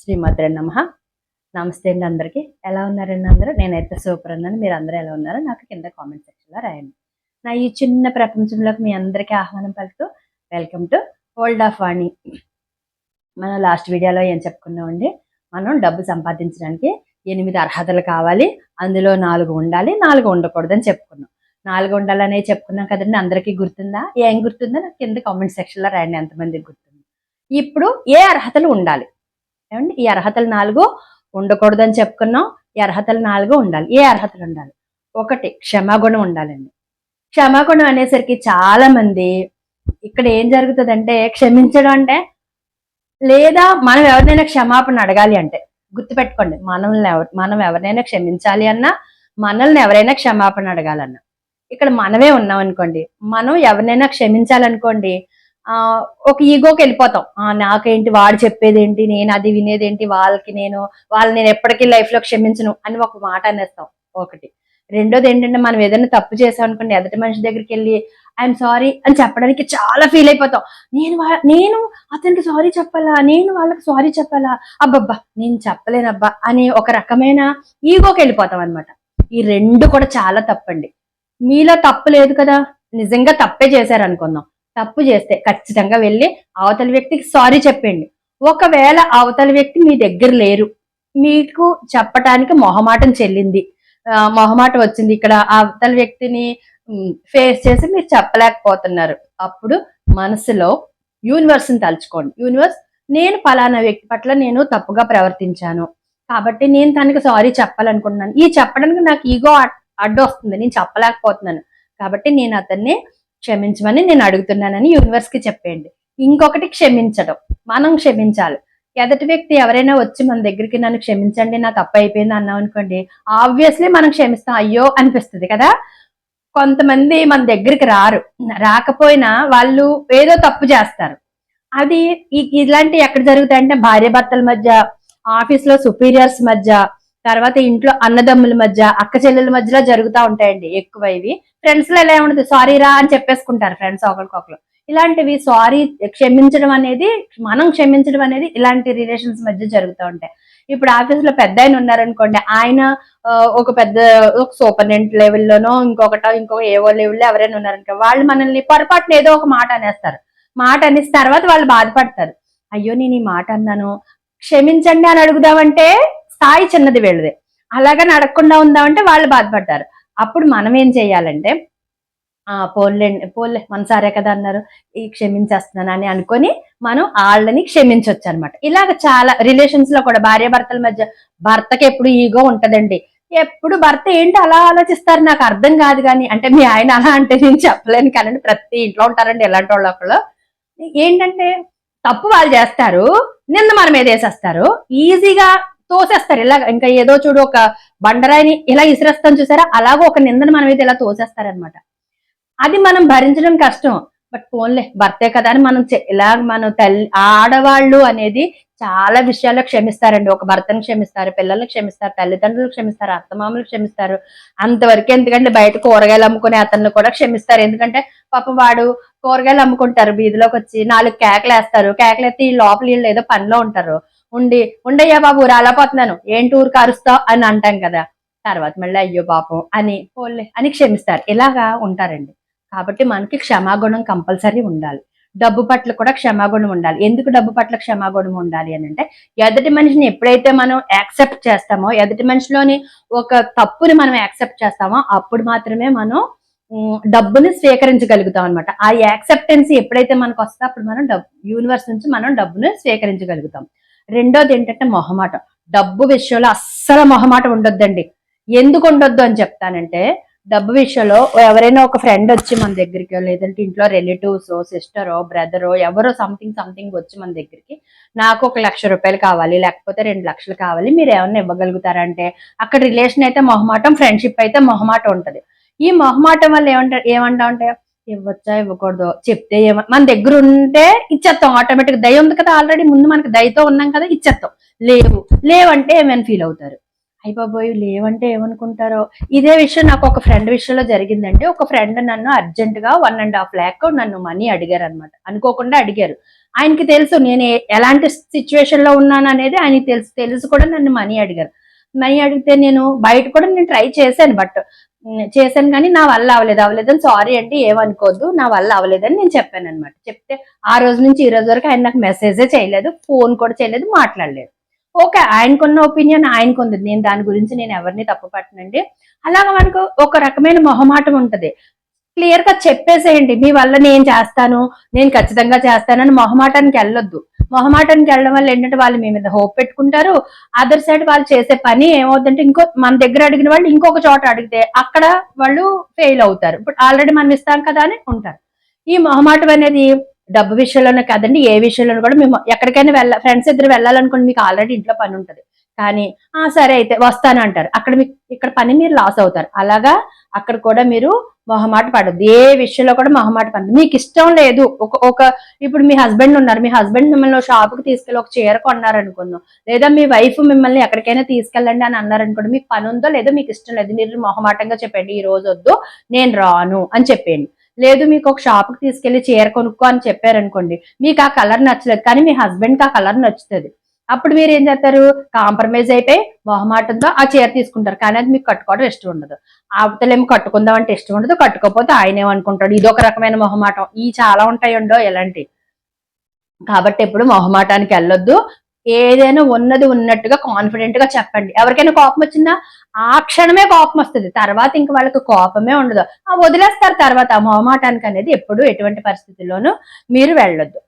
శ్రీమాత్రే నమ. నమస్తే అండి అందరికీ. ఎలా ఉన్నారండి అందరూ? నేనైతే సూపర్ ఉన్నాను. మీరు అందరూ ఎలా ఉన్నారో నాకు కింద కామెంట్ సెక్షన్లో రాయండి. నా ఈ చిన్న ప్రపంచంలోకి మీ అందరికీ ఆహ్వానం పలుకుతూ welcome to world of Vani మనం లాస్ట్ వీడియోలో ఏం చెప్పుకున్నామండి? మనం డబ్బు సంపాదించడానికి ఎనిమిది అర్హతలు కావాలి. అందులో నాలుగు ఉండాలి నాలుగు ఉండకూడదని చెప్పుకున్నాం. నాలుగు ఉండాలనే చెప్పుకున్నాం కదండి అందరికీ గుర్తుందా? ఏం గుర్తుందా నాకు కింద కామెంట్ సెక్షన్లో రాయండి ఎంతమందికి గుర్తుంది. ఇప్పుడు ఏ అర్హతలు ఉండాలి? ఏమండి? ఈ అర్హతలు నాలుగు ఉండకూడదని చెప్పుకున్నాం ఈ అర్హతలు నాలుగు ఉండాలి. ఏ అర్హతలు ఉండాలి? ఒకటి క్షమాగుణం ఉండాలండి. క్షమాగుణం అనేసరికి చాలా మంది ఇక్కడ ఏం జరుగుతుందంటే క్షమించడం అంటే లేదా మనం ఎవరినైనా క్షమాపణ అడగాలి అంటే గుర్తుపెట్టుకోండి మనల్ని ఎవరు మనం ఎవరినైనా క్షమించాలి అన్నా మనల్ని ఎవరైనా క్షమాపణ అడగాలన్నా. ఇక్కడ మనమే ఉన్నాం అనుకోండి. మనం ఎవరినైనా క్షమించాలనుకోండి ఆ ఒక ఈగోకి వెళ్ళిపోతాం. నాకేంటి వాడు చెప్పేదేంటి నేను అది వినేదేంటి వాళ్ళకి నేను వాళ్ళు నేను ఎప్పటికీ లైఫ్లో క్షమించను అని ఒక మాట అనేస్తాం ఒకటి. రెండోది ఏంటంటే మనం ఏదైనా తప్పు చేసాం అనుకోండి ఎదుటి మనిషి దగ్గరికి వెళ్ళి ఐఎమ్ సారీ అని చెప్పడానికి చాలా ఫీల్ అయిపోతాం. నేను వా- నేను అతనికి సారీ చెప్పాలా? నేను వాళ్ళకి సారీ చెప్పాలా? అబ్బబ్బా నేను చెప్పలేనబ్బా అని ఒక రకమైన ఈగోకి వెళ్ళిపోతాం అనమాట ఈ రెండు కూడా చాలా తప్పండి. మీలో తప్పు లేదు కదా? నిజంగా తప్పే చేశారు అనుకుందాం తప్పు చేస్తే ఖచ్చితంగా వెళ్ళి అవతల వ్యక్తికి సారీ చెప్పండి. ఒకవేళ అవతల వ్యక్తి మీ దగ్గర లేరు మీకు చెప్పటానికి మొహమాటం చెల్లింది. మొహమాటం వచ్చింది. ఇక్కడ అవతల వ్యక్తిని ఫేస్ చేసి మీరు చెప్పలేకపోతున్నారు. అప్పుడు మనసులో యూనివర్స్ని తలుచుకోండి. యూనివర్స్ నేను ఫలానా వ్యక్తి పట్ల నేను తప్పుగా ప్రవర్తించాను. కాబట్టి నేను తనకి సారీ చెప్పాలనుకుంటున్నాను. ఈ చెప్పడానికి నాకు ఈగో అడ్డు వస్తుంది నేను చెప్పలేకపోతున్నాను. కాబట్టి నేను అతన్ని క్షమించమని నేను అడుగుతున్నానని యూనివర్స్కి చెప్పేయండి. ఇంకొకటి క్షమించడం. మనం క్షమించాలి. ఎదటి వ్యక్తి ఎవరైనా వచ్చి మన దగ్గరికి నన్ను క్షమించండి నా తప్పు అయిపోయింది అన్నాం అనుకోండి ఆబ్వియస్లీ మనం క్షమిస్తాం. అయ్యో అనిపిస్తుంది కదా? కొంతమంది మన దగ్గరికి రారు. రాకపోయినా వాళ్ళు ఏదో తప్పు చేస్తారు. అది ఇలాంటి ఎక్కడ జరుగుతాయంటే భార్య భర్తల మధ్య ఆఫీస్లో సుపీరియర్స్ మధ్య తర్వాత ఇంట్లో అన్నదమ్ముల మధ్య అక్క చెల్లెల మధ్యలో జరుగుతూ ఉంటాయండి ఎక్కువ ఇవి. ఫ్రెండ్స్లో ఎలా ఉండదు సారీ రా అని చెప్పేసుకుంటారు ఫ్రెండ్స్ ఒకరికొకరు ఇలాంటివి సారీ క్షమించడం అనేది మనం క్షమించడం అనేది ఇలాంటి రిలేషన్స్ మధ్య జరుగుతూ ఉంటాయి. ఇప్పుడు ఆఫీస్లో పెద్ద ఆయన ఉన్నారనుకోండి ఆయన ఒక పెద్ద ఒక సూపరింటెండెంట్ లెవెల్లోనో ఇంకొకటో ఇంకొక ఏవో లెవెల్లో ఎవరైనా ఉన్నారనుకో వాళ్ళు మనల్ని పొరపాటున ఏదో ఒక మాట అనేస్తారు. మాట అనేసిన తర్వాత వాళ్ళు బాధపడతారు. అయ్యో నేను ఈ మాట అన్నాను. క్షమించండి అని అడుగుదామంటే స్థాయి చిన్నది వీళ్ళదే. అలాగా నడకుండా ఉందామంటే వాళ్ళు బాధపడతారు. అప్పుడు మనం ఏం చేయాలంటే ఆ పోన్లే పోన్లే మన సారే కదా అన్నారు ఈ క్షమించేస్తున్నాను అని అనుకొని మనం వాళ్ళని క్షమించవచ్చు అనమాట ఇలాగ చాలా రిలేషన్స్లో కూడా భార్య భర్తల మధ్య భర్తకి ఎప్పుడు ఈగో ఉంటదండి. ఎప్పుడు భర్త ఏంటి అలా ఆలోచిస్తారు నాకు అర్థం కాదు కానీ అంటే మీ ఆయన అలా అంటే నేను చెప్పలేను కానీ ప్రతి ఇంట్లో ఉంటారండి ఎలాంటి వాళ్ళు ఒకళ్ళు. ఏంటంటే తప్పు వాళ్ళు చేస్తారు నిన్న మన మీద వేసేస్తారు. ఈజీగా తోసేస్తారు. ఇలా ఇంకా ఏదో చూడు ఒక బండరాయిని ఇలా ఇసిరేస్తాం చూసారా? అలాగో ఒక నిందను మన మీద ఇలా తోసేస్తారనమాట అది మనం భరించడం కష్టం. బట్ ఫోన్లే భర్తే కదా అని మనం చె- ఇలా మనం తల్లి ఆడవాళ్ళు అనేది చాలా విషయాల్లో క్షమిస్తారండి. ఒక భర్తను క్షమిస్తారు పిల్లల్ని క్షమిస్తారు తల్లిదండ్రులు క్షమిస్తారు అత్తమామలు క్షమిస్తారు. అంతవరకు ఎందుకంటే బయట కూరగాయలు అమ్ముకునే అతన్ని కూడా క్షమిస్తారు. ఎందుకంటే పాప వాడు కూరగాయలు అమ్ముకుంటారు వీధిలోకి వచ్చి నాలుగు కేకలు వేస్తారు కేకలు ఎత్తి ఈ లోపల వీళ్ళు ఏదో పనిలో ఉంటారు. ఉండి ఉండయ్యా బాబు రాలపోతున్నాను ఏంటి ఊరు కారుస్తావు అని అంటాం కదా. తర్వాత మళ్ళీ అయ్యో పాపం అని పోలే అని క్షమిస్తారు. ఇలాగా ఉంటారండి. కాబట్టి మనకి క్షమాగుణం కంపల్సరీ ఉండాలి. డబ్బు పట్ల కూడా క్షమాగుణం ఉండాలి. ఎందుకు డబ్బు పట్ల క్షమాగుణం ఉండాలి అని అంటే ఎదుటి మనిషిని ఎప్పుడైతే మనం యాక్సెప్ట్ చేస్తామో ఎదుటి మనిషిలోని ఒక తప్పుని మనం యాక్సెప్ట్ చేస్తామో అప్పుడు మాత్రమే మనం డబ్బుని స్వీకరించగలుగుతాం అనమాట ఆ యాక్సెప్టెన్సీ ఎప్పుడైతే మనకు వస్తే అప్పుడు మనం డబ్బు యూనివర్స్ నుంచి మనం డబ్బుని స్వీకరించగలుగుతాం. రెండోది ఏంటంటే మొహమాటం. డబ్బు విషయంలో అస్సలు మొహమాట ఉండొద్దండి. ఎందుకు ఉండొద్దు అని చెప్తానంటే డబ్బు విషయంలో ఎవరైనా ఒక ఫ్రెండ్ వచ్చి మన దగ్గరికి లేదంటే ఇంట్లో రిలేటివ్స్ సిస్టరో బ్రదరో ఎవరో సంథింగ్ సంథింగ్ వచ్చి మన దగ్గరికి నాకు ఒక లక్ష రూపాయలు కావాలి లేకపోతే రెండు లక్షలు కావాలి మీరు ఏమన్నా ఇవ్వగలుగుతారంటే అక్కడ రిలేషన్ అయితే మొహమాటం ఫ్రెండ్షిప్ అయితే మొహమాటం ఉంటది. ఈ మొహమాటం వల్ల ఏమంటా ఏమంటా ఉంటే ఇవ్వచ్చా ఇవ్వకూడదు? చెప్తే ఏమ మన దగ్గర ఉంటే ఇచ్చేస్తాం ఆటోమేటిక్ దయ ఉంది కదా ఆల్రెడీ ముందు మనకి దయతో ఉన్నాం కదా ఇచ్చేస్తాం లేవు. లేవంటే ఏమైనా ఫీల్ అవుతారు? అయిపోయి లేవంటే ఏమనుకుంటారో? ఇదే విషయం నాకు ఒక ఫ్రెండ్ విషయంలో జరిగిందంటే ఒక ఫ్రెండ్ నన్ను అర్జెంట్గా వన్ అండ్ హాఫ్ ల్యాక్ నన్ను మనీ అడిగారు అనమాట అనుకోకుండా అడిగారు. ఆయనకి తెలుసు నేను ఎలాంటి సిచ్యువేషన్లో ఉన్నాను అనేది ఆయనకి తెలుసు. తెలుసు కూడా నన్ను మనీ అడిగారు. మనీ అడిగితే నేను బయట కూడా నేను ట్రై చేశాను బట్ చేశాను కానీ నా వల్ల అవ్వలేదు అవ్వలేదని సారీ అండి ఏమనుకోద్దు నా వల్ల అవ్వలేదని నేను చెప్పాను అనమాట చెప్తే ఆ రోజు నుంచి ఈ రోజు వరకు ఆయన నాకు మెసేజే చేయలేదు ఫోన్ కూడా చేయలేదు మాట్లాడలేదు. ఓకే ఆయనకున్న ఒపీనియన్ ఆయనకు ఉంది నేను దాని గురించి నేను ఎవరిని తప్పు పట్టనండి. అలాగ మనకు ఒక రకమైన మొహమాటం ఉంటది. క్లియర్గా చెప్పేసేయండి మీ వల్ల నేను చేస్తాను నేను ఖచ్చితంగా చేస్తానని మొహమాటానికి వెళ్ళొద్దు. మొహమాటానికి వెళ్ళడం వల్ల ఏంటంటే వాళ్ళు మీ మీద హోప్ పెట్టుకుంటారు. అదర్ సైడ్ వాళ్ళు చేసే పని ఏమవుతుందంటే ఇంకో మన దగ్గర అడిగిన వాళ్ళు ఇంకొక చోట అడిగితే అక్కడ వాళ్ళు ఫెయిల్ అవుతారు. ఇప్పుడు ఆల్రెడీ మనం ఇస్తాం కదా అని ఉంటారు. ఈ మొహమాటం అనేది డబ్బు విషయంలోనే కాదండి ఏ విషయంలోనూ కూడా మేము ఎక్కడికైనా వెళ్ళ ఫ్రెండ్స్ ఇద్దరు వెళ్ళాలనుకోండి మీకు ఆల్రెడీ ఇంట్లో పని ఉంటుంది. కానీ ఆ సరే అయితే వస్తాను అంటారు. అక్కడ మీకు ఇక్కడ పని మీరు లాస్ అవుతారు. అలాగా అక్కడ కూడా మీరు మొహమాట పడద్దు. ఏ విషయంలో కూడా మొహమాట పడదు మీకు ఇష్టం లేదు. ఒక ఒక ఇప్పుడు మీ హస్బెండ్ ఉన్నారు. మీ హస్బెండ్ మిమ్మల్ని షాప్కి తీసుకెళ్ళి ఒక చీర కొన్నారనుకుందాం. లేదా మీ వైఫ్ మిమ్మల్ని ఎక్కడికైనా తీసుకెళ్ళండి అని అన్నారు అనుకోండి మీకు పని ఉందో లేదో మీకు ఇష్టం లేదు. మీరు మొహమాటంగా చెప్పండి ఈ రోజు వద్దు నేను రాను అని చెప్పండి లేదు మీకు ఒక షాప్కి తీసుకెళ్ళి చీర కొనుక్కో అని చెప్పారనుకోండి మీకు ఆ కలర్ నచ్చలేదు. కానీ మీ హస్బెండ్కి ఆ కలర్ నచ్చుతుంది. అప్పుడు మీరు ఏం చేస్తారు? కాంప్రమైజ్ అయిపోయి మొహమాటంతో ఆ చీర తీసుకుంటారు. కానీ అది మీకు కట్టుకోవడం ఇష్టం ఉండదు. అవతలేమో కట్టుకుందాం అంటే ఇష్టం ఉండదు. కట్టుకోకపోతే ఆయన ఏమనుకుంటాడు? ఇది ఒక రకమైన మొహమాటం. ఈ చాలా ఉంటాయండో ఇలాంటివి కాబట్టి ఎప్పుడు మొహమాటానికి వెళ్ళొద్దు. ఏదైనా ఉన్నది ఉన్నట్టుగా కాన్ఫిడెంట్గా చెప్పండి. ఎవరికైనా కోపం వచ్చిందా? ఆ క్షణమే కోపం వస్తుంది. తర్వాత ఇంక వాళ్ళకి కోపమే ఉండదు. ఆ వదిలేస్తారు తర్వాత. మొహమాటానికి అనేది ఎప్పుడు ఎటువంటి పరిస్థితుల్లోనూ మీరు వెళ్ళొద్దు.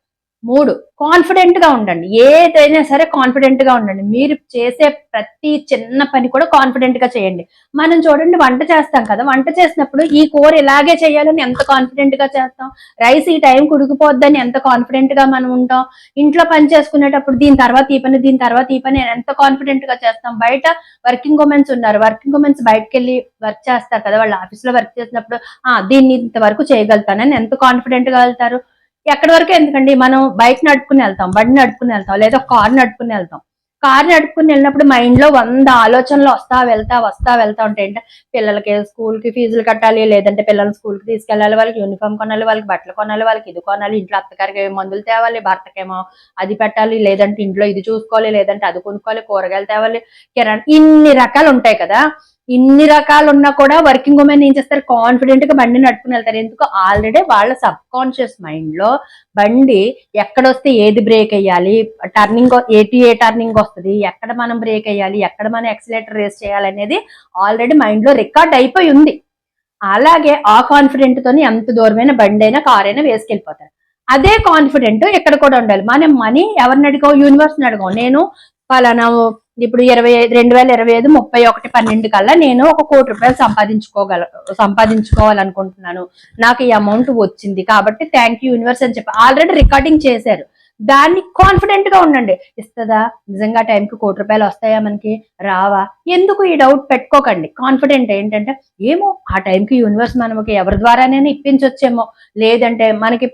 మూడు. కాన్ఫిడెంట్గా ఉండండి. ఏదైనా సరే కాన్ఫిడెంట్గా ఉండండి. మీరు చేసే ప్రతి చిన్న పని కూడా కాన్ఫిడెంట్గా చేయండి. మనం చూడండి వంట చేస్తాం కదా వంట చేసినప్పుడు ఈ కూర ఇలాగే చేయాలని ఎంత కాన్ఫిడెంట్గా చేస్తాం? రైస్ ఈ టైం కుడికిపోద్దని ఎంత కాన్ఫిడెంట్గా మనం ఉంటాం? ఇంట్లో పని చేసుకునేటప్పుడు దీని తర్వాత ఈ పని దీని తర్వాత ఈ పని ఎంత కాన్ఫిడెంట్గా చేస్తాం? బయట వర్కింగ్ ఉమెన్స్ ఉన్నారు. వర్కింగ్ ఉమెన్స్ బయటకు వెళ్ళి వర్క్ చేస్తారు కదా వాళ్ళ ఆఫీస్లో వర్క్ చేసినప్పుడు ఆ దీన్ని ఇంతవరకు చేయగలుగుతానని ఎంత కాన్ఫిడెంట్గా వెళ్తారు? ఎక్కడి వరకు ఎందుకండి? మనం బైక్ నడుపుకుని వెళ్తాం బండి నడుపుకుని వెళ్తాం లేదా కార్ నడుపుకుని వెళ్తాం. కార్ నడుపుకుని వెళ్ళినప్పుడు మైండ్లో వంద ఆలోచనలు వస్తా వెళ్తా వస్తా వెళ్తా ఉంటాయి. అంటే పిల్లలకి స్కూల్కి ఫీజులు కట్టాలి లేదంటే పిల్లల్ని స్కూల్కి తీసుకెళ్ళాలి వాళ్ళకి యూనిఫామ్ కొనాలి వాళ్ళకి బట్టలు కొనాలి వాళ్ళకి ఇది కొనాలి ఇంట్లో అత్తగారికి మందులు తేవాలి భర్తకేమో అది పెట్టాలి లేదంటే ఇంట్లో ఇది చూసుకోవాలి లేదంటే అది కొనుక్కోవాలి కూరగాయలు తేవాలి కిరాణా ఇన్ని రకాలు ఉంటాయి కదా. ఇన్ని రకాలు ఉన్నా కూడా వర్కింగ్ ఉమెన్ ఏం చేస్తారు? కాన్ఫిడెంట్గా బండి నడుపుకుని వెళ్తారు. ఎందుకు ఆల్రెడీ వాళ్ళ సబ్ కాన్షియస్ మైండ్లో బండి ఎక్కడొస్తే ఏది బ్రేక్ అయ్యాలి? టర్నింగ్ ఏటి ఏ టర్నింగ్ వస్తుంది? ఎక్కడ మనం బ్రేక్ అయ్యాలి? ఎక్కడ మనం ఎక్సలేటర్ రేస్ చేయాలి అనేది ఆల్రెడీ మైండ్లో రికార్డ్ అయిపోయి ఉంది. అలాగే ఆ కాన్ఫిడెంట్ తోని ఎంత దూరమైన బండి అయినా కార్ అయినా వేసుకెళ్ళిపోతారు. అదే కాన్ఫిడెంట్ ఇక్కడ కూడా ఉండాలి. మనం మనీ ఎవరిని అడిగాం యూనివర్స్ అడుగు నేను పలానా ఇప్పుడు ఇరవై ఐదు రెండు వేల ఇరవై ఐదు ముప్పై ఒకటి పన్నెండు కల్లా నేను ఒక కోటి రూపాయలు సంపాదించుకోగల సంపాదించుకోవాలనుకుంటున్నాను. నాకు ఈ అమౌంట్ వచ్చింది కాబట్టి థ్యాంక్ యూ యూనివర్స్ అని చెప్పి ఆల్రెడీ రికార్డింగ్ చేశారు. దాన్ని కాన్ఫిడెంట్గా ఉండండి. ఇస్తుందా? నిజంగా టైంకి కోటి రూపాయలు వస్తాయా మనకి? రావా? ఎందుకు ఈ డౌట్ పెట్టుకోకండి? కాన్ఫిడెంట్ ఏంటంటే ఏమో ఆ టైంకి యూనివర్స్ మనకి ఎవరి ద్వారానైనా ఇప్పించవచ్చేమో లేదంటే మనకి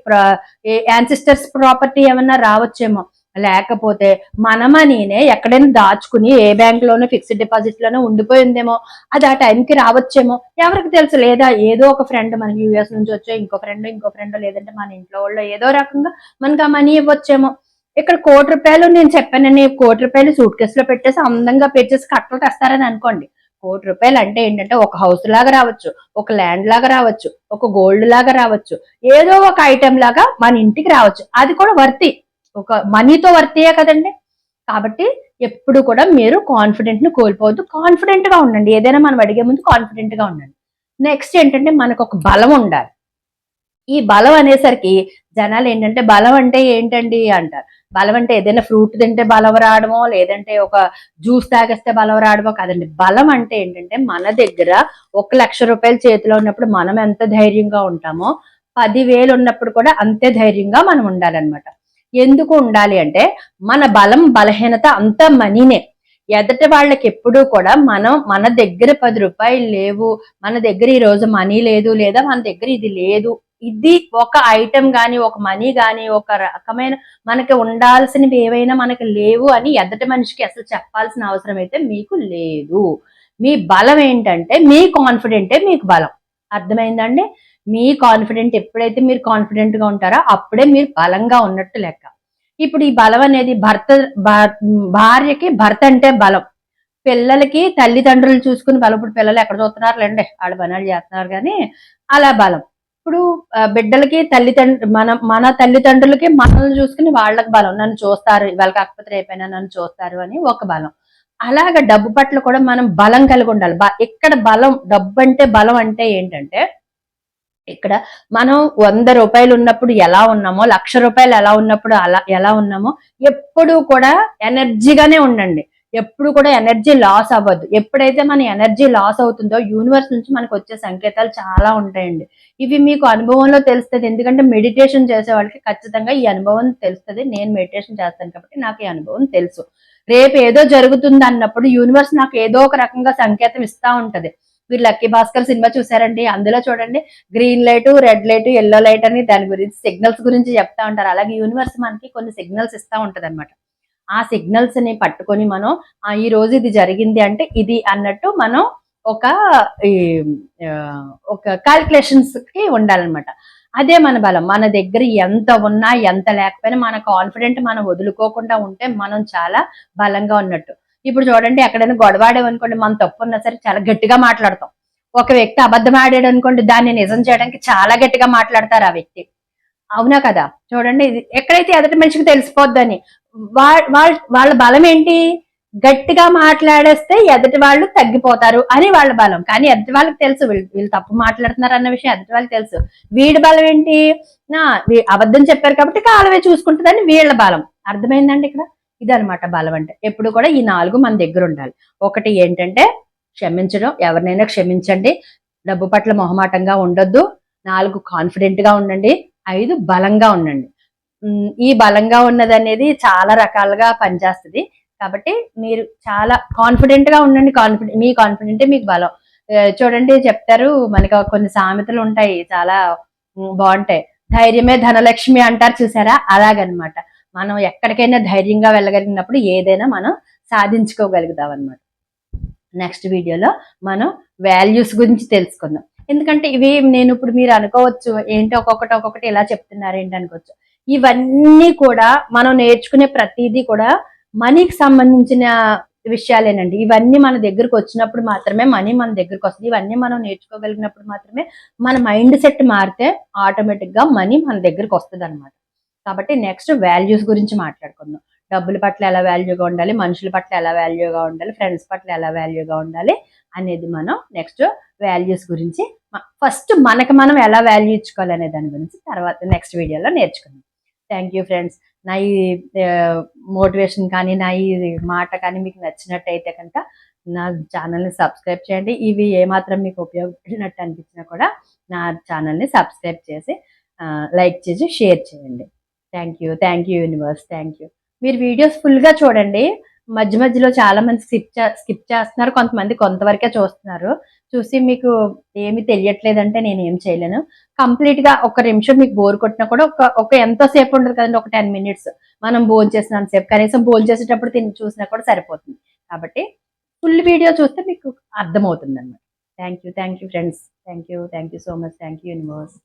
యాన్సిస్టర్స్ ప్రాపర్టీ ఏమన్నా రావచ్చేమో. లేకపోతే మన మనీనే ఎక్కడైనా దాచుకుని ఏ బ్యాంక్ లోనో ఫిక్స్డ్ డిపాజిట్ లోనో ఉండిపోయిందేమో అది ఆ టైంకి రావచ్చేమో. ఎవరికి తెలుసు లేదా ఏదో ఒక ఫ్రెండ్ మనకి యూఎస్ నుంచి వచ్చో ఇంకో ఫ్రెండ్ ఇంకో ఫ్రెండ్ లేదంటే మన ఇంట్లో వాళ్ళు ఏదో రకంగా మనకి ఆ మనీ ఇవ్వచ్చేమో. ఇక్కడ కోటి రూపాయలు నేను చెప్పానని కోటి రూపాయలు సూట్ కేసులో పెట్టేసి అందంగా పెట్టేసి కట్టలు తెస్తారని అనుకోండి. కోటి రూపాయలు అంటే ఏంటంటే ఒక హౌస్ లాగా రావచ్చు ఒక ల్యాండ్ లాగా రావచ్చు ఒక గోల్డ్ లాగా రావచ్చు ఏదో ఒక ఐటెం లాగా మన ఇంటికి రావచ్చు. అది కూడా వర్తి ఒక మనీతో వర్తియే కదండి? కాబట్టి ఎప్పుడు కూడా మీరు కాన్ఫిడెంట్ను కోల్పోవద్దు. కాన్ఫిడెంట్గా ఉండండి. ఏదైనా మనం అడిగే ముందు కాన్ఫిడెంట్గా ఉండండి. నెక్స్ట్ ఏంటంటే మనకు ఒక బలం ఉండాలి. ఈ బలం అనేసరికి జనాలు ఏంటంటే బలం అంటే ఏంటండి? అంటారు. బలం అంటే ఏదైనా ఫ్రూట్ తింటే బలం రావడమో లేదంటే ఒక జ్యూస్ తాగేస్తే బలం రావడమో కాదండి. బలం అంటే ఏంటంటే మన దగ్గర ఒక లక్ష రూపాయలు చేతిలో ఉన్నప్పుడు మనం ఎంత ధైర్యంగా ఉంటామో పదివేలు ఉన్నప్పుడు కూడా అంతే ధైర్యంగా మనం ఉండాలన్నమాట. ఎందుకు ఉండాలి అంటే మన బలం బలహీనత అంతా మనీనే. ఎదటి వాళ్ళకి ఎప్పుడూ కూడా మనం మన దగ్గర పది రూపాయలు లేవు మన దగ్గర ఈ రోజు మనీ లేదు లేదా మన దగ్గర ఇది లేదు. ఇది ఒక ఐటెం గాని ఒక మనీ గాని ఒక రకమైన మనకి ఉండాల్సినవి ఏవైనా మనకి లేవు అని ఎదటి మనిషికి అసలు చెప్పాల్సిన అవసరం అయితే మీకు లేదు. మీ బలం ఏంటంటే మీ కాన్ఫిడెంటే మీకు బలం. అర్థమైందండి? మీ కాన్ఫిడెంట్ ఎప్పుడైతే మీరు కాన్ఫిడెంట్గా ఉంటారో అప్పుడే మీరు బలంగా ఉన్నట్టు లెక్క. ఇప్పుడు ఈ బలం అనేది భర్త భార్యకి భర్త అంటే బలం. పిల్లలకి తల్లిదండ్రులు చూసుకుని బలం. ఇప్పుడు పిల్లలు ఎక్కడ చూస్తున్నారు లేండి వాళ్ళు పనులు చేస్తున్నారు కానీ అలా బలం. ఇప్పుడు బిడ్డలకి తల్లిదండ్రు మన మన తల్లిదండ్రులకి మనల్ని చూసుకుని వాళ్ళకి బలం. నన్ను చూస్తారు ఇవాళ కాకపోతే రేపైనా నన్ను చూస్తారు అని ఒక బలం. అలాగ డబ్బు పట్ల కూడా మనం బలం కలిగి ఉండాలి. బ- ఇక్కడ బలం డబ్బు అంటే బలం అంటే ఏంటంటే ఇక్కడ మనం వంద రూపాయలు ఉన్నప్పుడు ఎలా ఉన్నామో లక్ష రూపాయలు ఎలా ఉన్నప్పుడు అలా ఎలా ఉన్నామో ఎప్పుడు కూడా ఎనర్జీగానే ఉండండి. ఎప్పుడు కూడా ఎనర్జీ లాస్ అవ్వద్దు. ఎప్పుడైతే మన ఎనర్జీ లాస్ అవుతుందో యూనివర్స్ నుంచి మనకు వచ్చే సంకేతాలు చాలా ఉంటాయండి. ఇవి మీకు అనుభవంలో తెలుస్తుంది. ఎందుకంటే మెడిటేషన్ చేసే వాళ్ళకి ఖచ్చితంగా ఈ అనుభవం తెలుస్తుంది. నేను మెడిటేషన్ చేస్తాను కాబట్టి నాకు ఈ అనుభవం తెలుసు. రేపు ఏదో జరుగుతుంది అన్నప్పుడు యూనివర్స్ నాకు ఏదో ఒక రకంగా సంకేతం ఇస్తా ఉంటది. మీరు లక్కీ భాస్కర్ సినిమా చూసారండి. అందులో చూడండి green light red light yellow light అని దాని గురించి సిగ్నల్స్ గురించి చెప్తా ఉంటారు. అలాగే యూనివర్స్ మనకి కొన్ని సిగ్నల్స్ ఇస్తా ఉంటది అనమాట ఆ సిగ్నల్స్ని పట్టుకొని మనం ఈ రోజు ఇది జరిగింది అంటే ఇది అన్నట్టు మనం ఒక ఈ, ఒక క్యాల్కులేషన్స్కి ఉండాలన్నమాట. అదే మన బలం. మన దగ్గర ఎంత ఉన్నా ఎంత లేకపోయినా మన కాన్ఫిడెంట్ మనం వదులుకోకుండా ఉంటే మనం చాలా బలంగా ఉన్నట్టు. ఇప్పుడు చూడండి ఎక్కడైనా గొడవ ఆడామనుకోండి మన తప్పు ఉన్నా సరే చాలా గట్టిగా మాట్లాడతాం. ఒక వ్యక్తి అబద్ధం ఆడాడు అనుకోండి దాన్ని నిజం చేయడానికి చాలా గట్టిగా మాట్లాడతారు ఆ వ్యక్తి. అవునా కదా? చూడండి ఇది ఎక్కడైతే ఎదటి మనిషికి తెలిసిపోద్దని వా- వాళ్ళ వాళ్ళ బలం ఏంటి? గట్టిగా మాట్లాడేస్తే ఎదుటి వాళ్ళు తగ్గిపోతారు అని వాళ్ళ బలం. కానీ ఎదుటి వాళ్ళకి తెలుసు వీళ్ళు వీళ్ళు తప్పు మాట్లాడుతున్నారు అన్న విషయం ఎదుటి వాళ్ళకి తెలుసు. వీడి బలం ఏంటి? నా అబద్ధం చెప్పారు కాబట్టి కాలమే చూసుకుంటుందని వీళ్ళ బలం. అర్థమైందండి ఇక్కడ? ఇదనమాట బలం అంటే ఎప్పుడు కూడా ఈ నాలుగు మన దగ్గర ఉండాలి. ఒకటి ఏంటంటే క్షమించడం ఎవరినైనా క్షమించండి. డబ్బు పట్ల మొహమాటంగా ఉండొద్దు. నాలుగు కాన్ఫిడెంట్గా ఉండండి. ఐదు బలంగా ఉండండి. ఈ బలంగా ఉన్నది అనేది చాలా రకాలుగా పనిచేస్తుంది. కాబట్టి మీరు చాలా కాన్ఫిడెంట్గా ఉండండి. కాన్ఫిడెంట్ మీ కాన్ఫిడెంటే మీకు బలం. చూడండి చెప్తారు మనకి కొన్ని సామెతలు ఉంటాయి. చాలా బాగుంటాయి. ధైర్యమే ధనలక్ష్మి అంటారు చూసారా? అలాగనమాట. మనం ఎక్కడికైనా ధైర్యంగా వెళ్ళగలిగినప్పుడు ఏదైనా మనం సాధించుకోగలుగుతాం అనమాట నెక్స్ట్ వీడియోలో మనం వాల్యూస్ గురించి తెలుసుకుందాం. ఎందుకంటే ఇవి నేను ఇప్పుడు మీరు అనుకోవచ్చు ఏంటి ఒక్కొక్కటి ఒక్కొక్కటి ఎలా చెప్తున్నారు ఏంటి అనుకోవచ్చు. ఇవన్నీ కూడా మనం నేర్చుకునే ప్రతిదీ కూడా మనీకి సంబంధించిన విషయాలేనండి. ఇవన్నీ మన దగ్గరకు వచ్చినప్పుడు మాత్రమే మనీ మన దగ్గరకు వస్తుంది. ఇవన్నీ మనం నేర్చుకోగలిగినప్పుడు మాత్రమే మన మైండ్ సెట్ మారితే ఆటోమేటిక్గా మనీ మన దగ్గరకు వస్తుంది అనమాట కాబట్టి నెక్స్ట్ వాల్యూస్ గురించి మాట్లాడుకుందాం. డబ్బుల పట్ల ఎలా వాల్యూగా ఉండాలి? మనుషుల పట్ల ఎలా వాల్యూగా ఉండాలి? ఫ్రెండ్స్ పట్ల ఎలా వాల్యూగా ఉండాలి? అనేది మనం నెక్స్ట్ వాల్యూస్ గురించి ఫస్ట్ మనకి మనం ఎలా వాల్యూ ఇచ్చుకోవాలి అనే దాని గురించి తర్వాత నెక్స్ట్ వీడియోలో నేర్చుకుందాం. Thank you friends. నా ఈ మోటివేషన్ కానీ నా ఈ మాట కానీ మీకు నచ్చినట్టయితే కనుక నా ఛానల్ని సబ్స్క్రైబ్ చేయండి. ఇవి ఏమాత్రం మీకు ఉపయోగపడినట్టు అనిపించినా కూడా నా ఛానల్ని సబ్స్క్రైబ్ చేసి లైక్ చేసి షేర్ చేయండి. Thank you thank you universe thank you మీరు వీడియోస్ ఫుల్గా చూడండి. మధ్య మధ్యలో చాలా మంది స్కిప్ స్కిప్ చేస్తున్నారు. కొంతమంది కొంతవరకే చూస్తున్నారు. చూసి మీకు ఏమి తెలియట్లేదంటే నేను ఏం చేయలేను. కంప్లీట్గా ఒక నిమిషం మీకు బోర్ కొట్టినా కూడా ఒక ఒక ఎంతో సేపు ఉండదు కదండి? ఒక టెన్ మినిట్స్ మనం భోజనం చేసినంత సేపు. కనీసం భోజనం చేసేటప్పుడు తిని చూసినా కూడా సరిపోతుంది. కాబట్టి ఫుల్ వీడియో చూస్తే మీకు అర్థమవుతుంది అనమాట thank you thank you friends thank you thank you so much thank you universe